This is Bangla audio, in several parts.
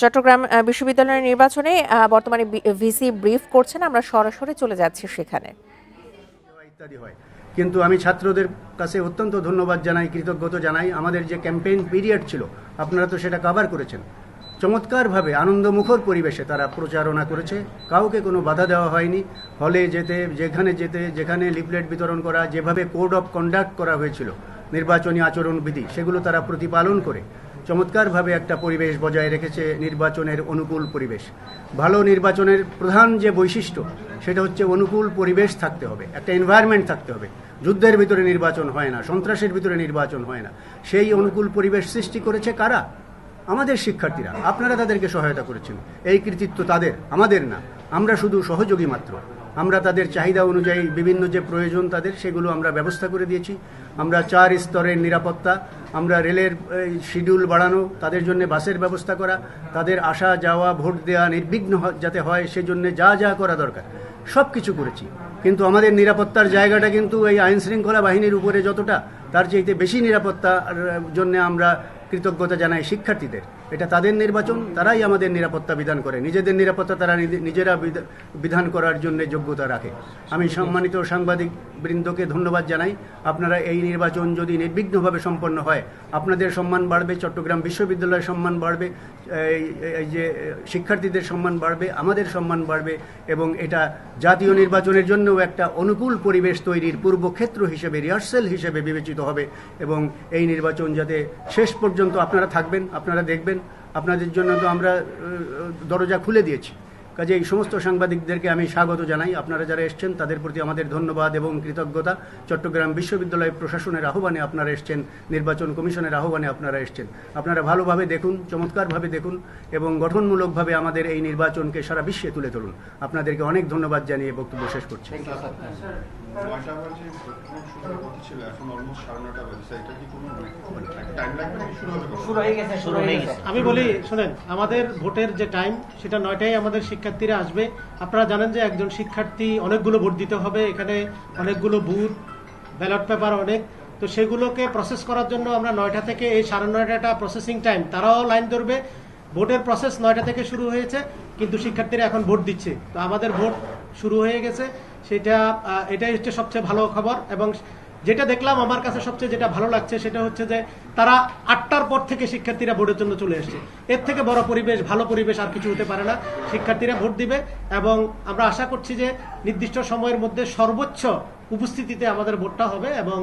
চট্টগ্রাম বিশ্ববিদ্যালয়ের নির্বাচনে বর্তমানে ভিসি ব্রিফ করছেন। আমরা সরাসরি চলে যাচ্ছি সেখানে। ইত্যাদি হয়। কিন্তু আমি ছাত্রদের কাছে অত্যন্ত ধন্যবাদ জানাই, কৃতজ্ঞতা জানাই। আমাদের যে ক্যাম্পেইন পিরিয়ড ছিল, আপনারা তো সেটা কভার করেছেন। চমৎকারভাবে আনন্দমুখর পরিবেশে তারা প্রচারণা করেছে। কাউকে কোনো বাধা দেওয়া হয়নি। হলে যেতে, যেখানে যেতে, যেখানে লিফলেট বিতরণ করা, যেভাবে কোড অফ কন্ডাক্ট করা হয়েছিল, নির্বাচনী আচরণবিধি, সেগুলো তারা প্রতিপালন করে। চমৎকারভাবে একটা পরিবেশ বজায় রেখেছে নির্বাচনের অনুকূল পরিবেশ। ভালো নির্বাচনের প্রধান যে বৈশিষ্ট্য, সেটা হচ্ছে অনুকূল পরিবেশ থাকতে হবে, একটা এনভায়রনমেন্ট থাকতে হবে। যুদ্ধের ভিতরে নির্বাচন হয় না, সন্ত্রাসের ভিতরে নির্বাচন হয় না। সেই অনুকূল পরিবেশ সৃষ্টি করেছে কারা? আমাদের শিক্ষার্থীরা। আপনারা তাদেরকে সহায়তা করেছেন। এই কৃতিত্ব তাদের, আমাদের না। আমরা শুধু সহযোগী মাত্র। আমরা তাদের চাহিদা অনুযায়ী বিভিন্ন যে প্রয়োজন তাদের, সেগুলো আমরা ব্যবস্থা করে দিয়েছি। আমরা চার স্তরের নিরাপত্তা আমরা রেলের শিডিউল বাড়ানো, তাদের জন্য বাসের ব্যবস্থা করা, তাদের আসা, যাওয়া, ভোট দেওয়া নির্বিঘ্ন যাতে হয়, সেজন্য যা যা করা দরকার সব কিছু করেছি। কিন্তু আমাদের নিরাপত্তার জায়গাটা কিন্তু এই আইন শৃঙ্খলা বাহিনীর উপরে যতটা, তার চাইতে বেশি নিরাপত্তার জন্য আমরা কৃতজ্ঞতা জানাই শিক্ষার্থীদের। এটা তাদের নির্বাচন, তারাই আমাদের নিরাপত্তা বিধান করে। নিজেদের নিরাপত্তা তারা নিজে- নিজেরা বিধা- বিধান করার জন্য যোগ্যতা রাখে। আমি সম্মানিত সাংবাদিক বৃন্দকে ধন্যবাদ জানাই। আপনারা এই নির্বাচন যদি নির্বিঘ্নভাবে সম্পন্ন হয়, আপনাদের সম্মান বাড়বে, চট্টগ্রাম বিশ্ববিদ্যালয়ের সম্মান বাড়বে, এই এই যে শিক্ষার্থীদের সম্মান বাড়বে, আমাদের সম্মান বাড়বে, এবং এটা জাতীয় নির্বাচনের জন্যও একটা অনুকূল পরিবেশ তৈরির পূর্বক্ষেত্র হিসেবে, রিহার্সেল হিসেবে বিবেচিত হবে, এবং এই নির্বাচন যাতে শেষ পর্যন্ত আপনারা থাকবেন, আপনারা দেখবেন আপনাদের জন্য তো আমরা দরজা খুলে দিয়েছি। কাজে এই সমস্ত সাংবাদিকদেরকে আমি স্বাগত জানাই। আপনারা যারা এসছেন, তাদের প্রতি আমাদের ধন্যবাদ এবং কৃতজ্ঞতা। চট্টগ্রাম বিশ্ববিদ্যালয় প্রশাসনের আহ্বানে আপনারা এসছেন, নির্বাচন কমিশনের আহ্বানে আপনারা এসছেন। আপনারা ভালোভাবে দেখুন, চমৎকারভাবে দেখুন এবং গঠনমূলকভাবে আমাদের এই নির্বাচনকে সারা বিশ্বে তুলে ধরুন। আপনাদেরকে অনেক ধন্যবাদ জানিয়ে বক্তব্য শেষ করছি। নয়টা বাজে শুরুর কথা ছিল এখন অলমোস্ট সাড়ে নটা বাজে। এটা কি কোনো টাইম লাগবে নাকি শুরু হবে শুরু হয়ে গেছে শুরু হয়ে গেছে। আমি বলি শোনেন আমাদের ভোটের যে টাইম সেটা নয়টায় আমাদের শিক্ষার্থীরা আসবে। আপনারা জানেন যে একজন শিক্ষার্থী অনেকগুলো ভোট দিতে হবে এখানে অনেকগুলো বুথ ব্যালট পেপার অনেক। তো সেগুলোকে প্রসেস করার জন্য আমরা নয়টা থেকে এই সাড়ে নয়টাটা প্রসেসিং টাইম তারাও লাইন ধরবে। ভোটের প্রসেস নয়টা থেকে শুরু হয়েছে কিন্তু শিক্ষার্থীরা এখন ভোট দিচ্ছে। তো আমাদের ভোট শুরু হয়ে গেছে। সেটা এটাই হচ্ছে সবচেয়ে ভালো খবর এবং যেটা দেখলাম আমার কাছে সবচেয়ে যেটা ভালো লাগছে সেটা হচ্ছে যে তারা আটটার পর থেকে শিক্ষার্থীরা ভোটের জন্য চলে এসছে। এর থেকে বড় পরিবেশ, ভালো পরিবেশ আর কিছু হতে পারে না। শিক্ষার্থীরা ভোট দিবে এবং আমরা আশা করছি যে নির্দিষ্ট সময়ের মধ্যে সর্বোচ্চ উপস্থিতিতে আমাদের ভোটটা হবে এবং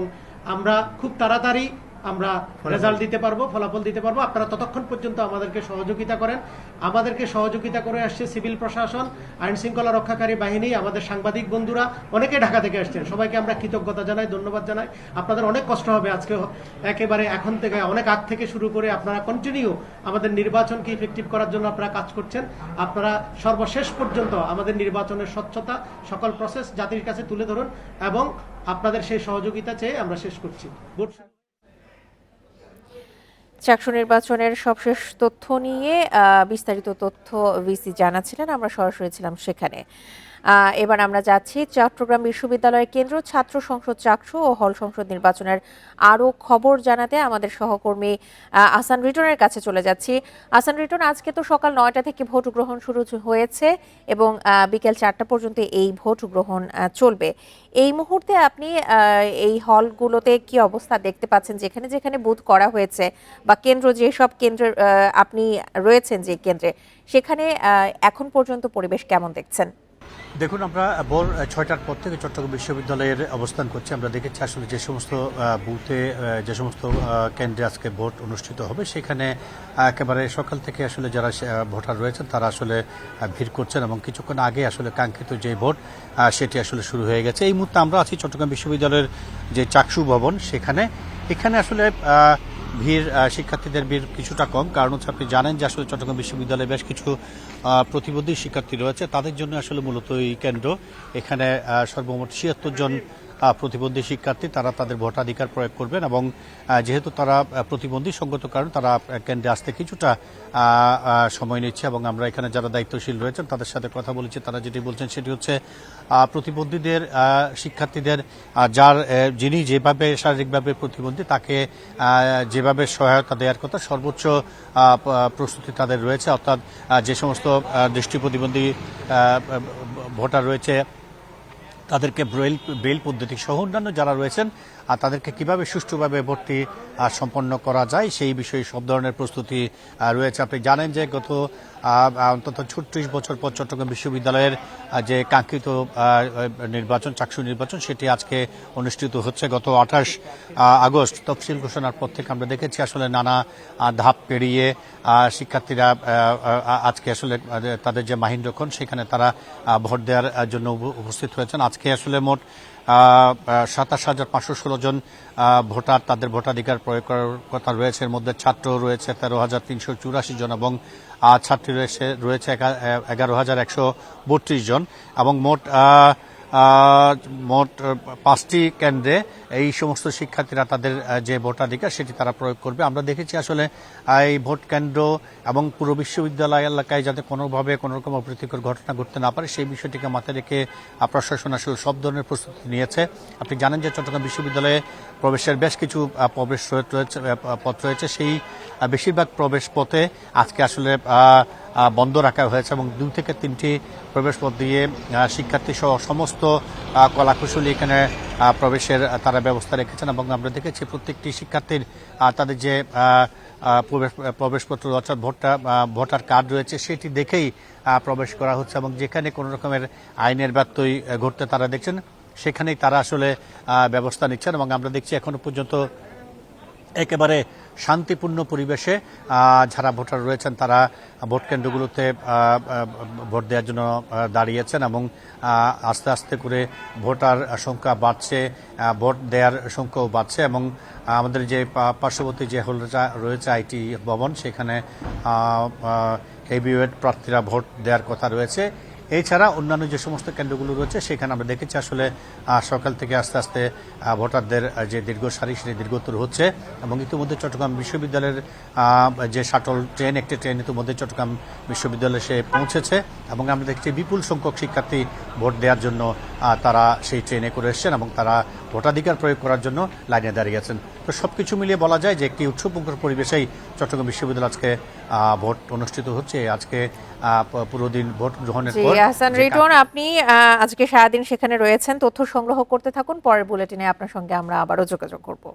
আমরা খুব তাড়াতাড়ি আমরা রেজাল্ট দিতে পারব ফলাফল দিতে পারব। আপনারা ততক্ষণ পর্যন্ত আমাদেরকে সহযোগিতা করেন। আমাদেরকে সহযোগিতা করে আসছে সিভিল প্রশাসন আইন শৃঙ্খলা রক্ষাকারী বাহিনী আমাদের সাংবাদিক বন্ধুরা। অনেকে ঢাকা থেকে আসছেন। সবাইকে আমরা কৃতজ্ঞতা জানাই ধন্যবাদ জানাই। আপনাদের অনেক কষ্ট হবে আজকে। একেবারে এখন থেকে অনেক আগ থেকে শুরু করে আপনারা কন্টিনিউ আমাদের নির্বাচনকে ইফেক্টিভ করার জন্য আপনারা কাজ করছেন। আপনারা সর্বশেষ পর্যন্ত আমাদের নির্বাচনের স্বচ্ছতা সকল প্রসেস জাতির কাছে তুলে ধরুন এবং আপনাদের সেই সহযোগিতা চেয়ে আমরা শেষ করছি। চাকসু নির্বাচনের সবশেষ তথ্য নিয়ে বিস্তারিত তথ্য ভিসি জানাচ্ছিলেন। আমরা সরাসরি ছিলাম সেখানে। এবার আমরা যাচ্ছি চট্টগ্রাম বিশ্ববিদ্যালয়ের কেন্দ্র ছাত্র সংসদ চাকসু ও হল সংসদ নির্বাচনের আরও খবর জানাতে আমাদের সহকর্মী আসান রিটনের কাছে চলে যাচ্ছি। আসান রিটন, আজকে তো সকাল নয়টা থেকে ভোট গ্রহণ শুরু হয়েছে এবং বিকেল চারটা পর্যন্ত এই ভোট গ্রহণ চলবে। এই মুহূর্তে আপনি এই হলগুলোতে কি অবস্থা দেখতে পাচ্ছেন? যেখানে যেখানে বুথ করা হয়েছে বা কেন্দ্র যেসব কেন্দ্রে আপনি রয়েছেন যে কেন্দ্রে, সেখানে এখন পর্যন্ত পরিবেশ কেমন দেখছেন? দেখুন, আমরা ভোর ছয়টার পর থেকে চট্টগ্রাম বিশ্ববিদ্যালয়ের অবস্থান করছি। আমরা দেখেছি আসলে যে সমস্ত বুথে যে সমস্ত কেন্দ্রে আজকে ভোট অনুষ্ঠিত হবে, সেখানে একেবারে সকাল থেকে আসলে যারা ভোটার রয়েছেন, তারা আসলে ভিড় করছেন এবং কিছুক্ষণ আগে আসলে কাঙ্ক্ষিত যে ভোট সেটি আসলে শুরু হয়ে গেছে। এই মুহূর্তে আমরা আছি চট্টগ্রাম বিশ্ববিদ্যালয়ের যে চাকসু ভবন, সেখানে। এখানে আসলে ভিড় শিক্ষার্থীদের ভিড় কিছুটা কম। কারণ হচ্ছে আপনি জানেন যে আসলে চট্টগ্রাম বিশ্ববিদ্যালয়ে বেশ কিছু প্রতিবন্ধী শিক্ষার্থী রয়েছে। তাদের জন্য আসলে মূলত এই কেন্দ্র। এখানে সর্বমোট ছিয়াত্তর জন প্রতিবন্ধী শিক্ষার্থী, তারা তাদের ভোটাধিকার প্রয়োগ করবেন এবং যেহেতু তারা প্রতিবন্ধী, সঙ্গত কারণ তারা কেন্দ্রে আসতে কিছুটা সময় নিচ্ছে এবং আমরা এখানে যারা দায়িত্বশীল রয়েছেন, তাদের সাথে কথা বলেছি। তারা যেটি বলছেন সেটি হচ্ছে প্রতিবন্ধীদের শিক্ষার্থীদের যার যিনি যেভাবে শারীরিকভাবে প্রতিবন্ধী, তাকে যেভাবে সহায়তা দেওয়ার কথা সর্বোচ্চ প্রস্তুতি তাদের রয়েছে। অর্থাৎ যে সমস্ত দৃষ্টি প্রতিবন্ধী ভোটার রয়েছে তাদেরকে ব্রেল ব্রেল পদ্ধতি সহ অন্যান্য যারা রয়েছেন আর তাদেরকে কীভাবে সুষ্ঠুভাবে ভর্তি সম্পন্ন করা যায় সেই বিষয়ে সব ধরনের প্রস্তুতি রয়েছে। আপনি জানেন যে গত অন্তত ছত্রিশ বছর পর চট্টগ্রাম বিশ্ববিদ্যালয়ের যে কাঙ্ক্ষিত নির্বাচন, চাকসু নির্বাচন, সেটি আজকে অনুষ্ঠিত হচ্ছে গত আঠাশ আগস্ট। তফসিল ঘোষণার পর থেকে আমরা দেখেছি আসলে নানা ধাপ পেরিয়ে শিক্ষার্থীরা আজকে আসলে তাদের যে মাহিন্দ্রক্ষণ, সেখানে তারা ভোট দেওয়ার জন্য উপ- উপস্থিত হয়েছেন। আজকে আসলে মোট সাতাশ হাজার পাঁচশো ষোলো জন ভোটার তাদের ভোটাধিকার প্রয়োগ করার কথা রয়েছে। এর মধ্যে ছাত্র রয়েছে তেরো হাজার তিনশো চুরাশি জন এবং ছাত্রী রয়েছে রয়েছে এগারো হাজার একশো বত্রিশ জন এবং মোট মোট পাঁচটি কেন্দ্রে এই সমস্ত শিক্ষার্থীরা তাদের যে ভোটাধিকার সেটি তারা প্রয়োগ করবে। আমরা দেখেছি আসলে এই ভোট কেন্দ্র এবং পুরো বিশ্ববিদ্যালয় এলাকায় যাতে কোনোভাবে কোনো রকম অপ্রীতিকর ঘটনা ঘটতে না পারে, সেই বিষয়টিকে মাথায় রেখে প্রশাসন আসলে সব ধরনের প্রস্তুতি নিয়েছে। আপনি জানেন যে চট্টগ্রাম বিশ্ববিদ্যালয়ে প্রবেশের বেশ কিছু প্রবেশ রয়েছে পথ রয়েছে। সেই বেশিরভাগ প্রবেশ পথে আজকে আসলে বন্ধ রাখা হয়েছে এবং দুই থেকে তিনটি প্রবেশ পথ দিয়ে শিক্ষার্থী সহ সমস্ত কলাকুশলী এখানে প্রবেশের তারা ব্যবস্থা রেখেছেন এবং আমরা দেখেছি প্রত্যেকটি শিক্ষার্থীর তাদের যে প্রবেশ, প্রবেশপত্র অর্থাৎ ভোটার ভোটার কার্ড রয়েছে সেটি দেখেই প্রবেশ করা হচ্ছে এবং যেখানে কোনো রকমের আইনের ব্যত্যয় ঘটতে তারা দেখছেন, সেখানেই তারা আসলে ব্যবস্থা নিচ্ছেন এবং আমরা দেখছি এখনও পর্যন্ত একেবারে শান্তিপূর্ণ পরিবেশে যারা ভোটার রয়েছেন তারা ভোট কেন্দ্রগুলোতে ভোট দেওয়ার জন্য দাঁড়িয়েছেন এবং আস্তে আস্তে করে ভোটার সংখ্যা বাড়ছে ভোট দেওয়ার সংখ্যাও বাড়ছে এবং আমাদের যে পার্শ্ববর্তী যে হলটা রয়েছে আইটি ভবন, সেখানে হেভিওয়েট প্রার্থীরা ভোট দেওয়ার কথা রয়েছে। এছাড়া অন্যান্য যে সমস্ত কেন্দ্রগুলো রয়েছে, সেখানে আমরা দেখেছি আসলে সকাল থেকে আস্তে আস্তে ভোটারদের যে দীর্ঘ সারি সেটি দীর্ঘতর হচ্ছে এবং ইতিমধ্যে চট্টগ্রাম বিশ্ববিদ্যালয়ের যে শাটল ট্রেন, একটি ট্রেন ইতিমধ্যে চট্টগ্রাম বিশ্ববিদ্যালয়ে সে পৌঁছেছে এবং আমরা দেখছি বিপুল সংখ্যক শিক্ষার্থী ভোট দেওয়ার জন্য তারা সেই ট্রেনে করে এসছেন এবং তারা ভোটাধিকার প্রয়োগ করার জন্য লাইনে দাঁড়িয়ে আছেন। তো সবকিছু মিলিয়ে বলা যায় যে একটি উৎসবমুখর পরিবেশেই চট্টগ্রাম বিশ্ববিদ্যালয় আজকে আহ, ভোট অনুষ্ঠিত হচ্ছে। আজকে পুরো দিন ভোট গ্রহণের পর হাসান রিটন আপনি আজকে সারাদিন সেখানে রয়েছেন। তথ্য সংগ্রহ করতে থাকুন। পরের বুলেটিনে আপনার সঙ্গে আমরা আবারও যোগাযোগ করব।